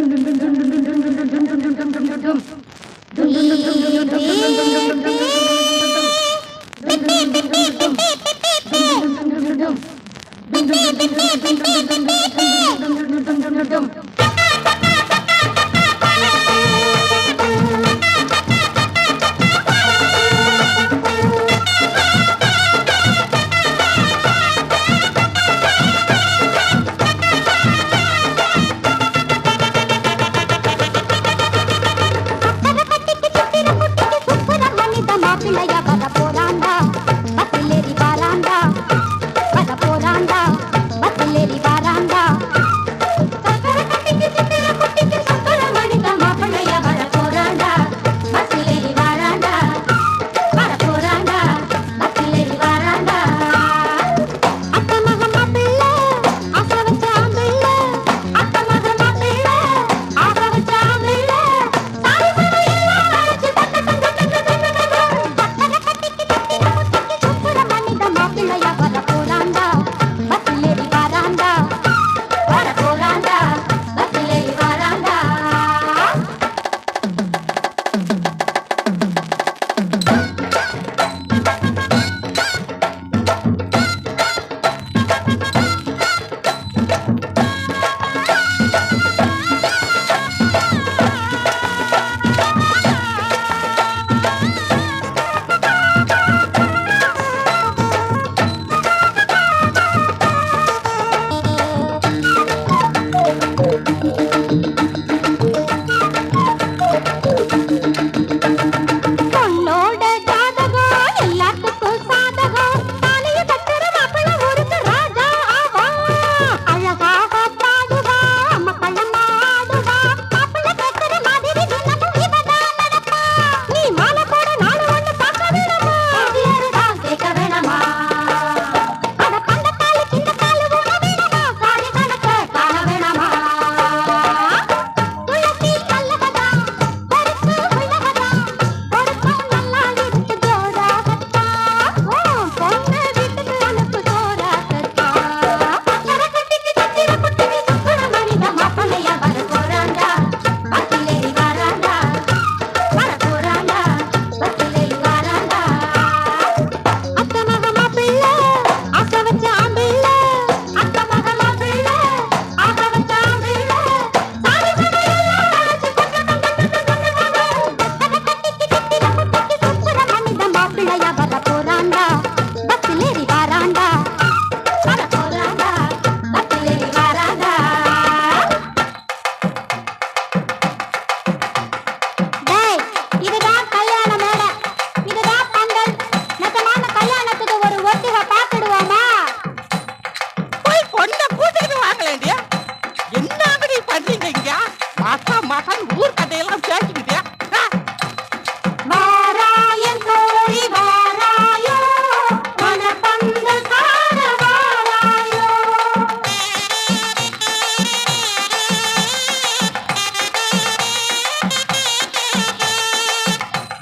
Dum dum dum dum dum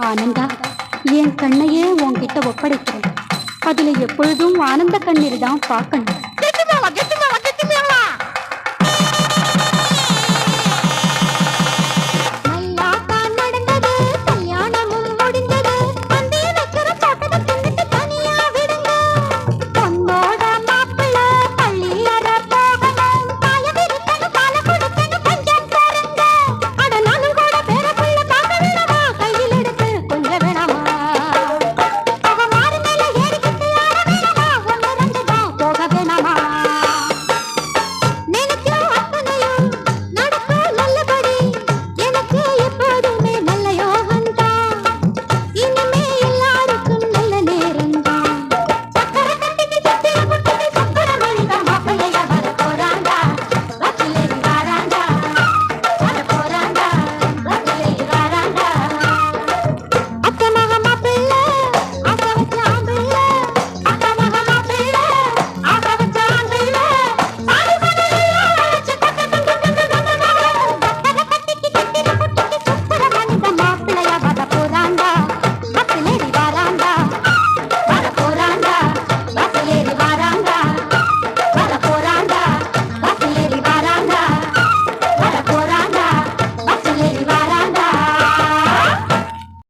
Ananda என் கண்ணையே உன்கிட்ட ஒப்படைக்கிறேன். அதுல எப்பொழுதும் ஆனந்த கண்ணீர் தான் பார்க்கணும்.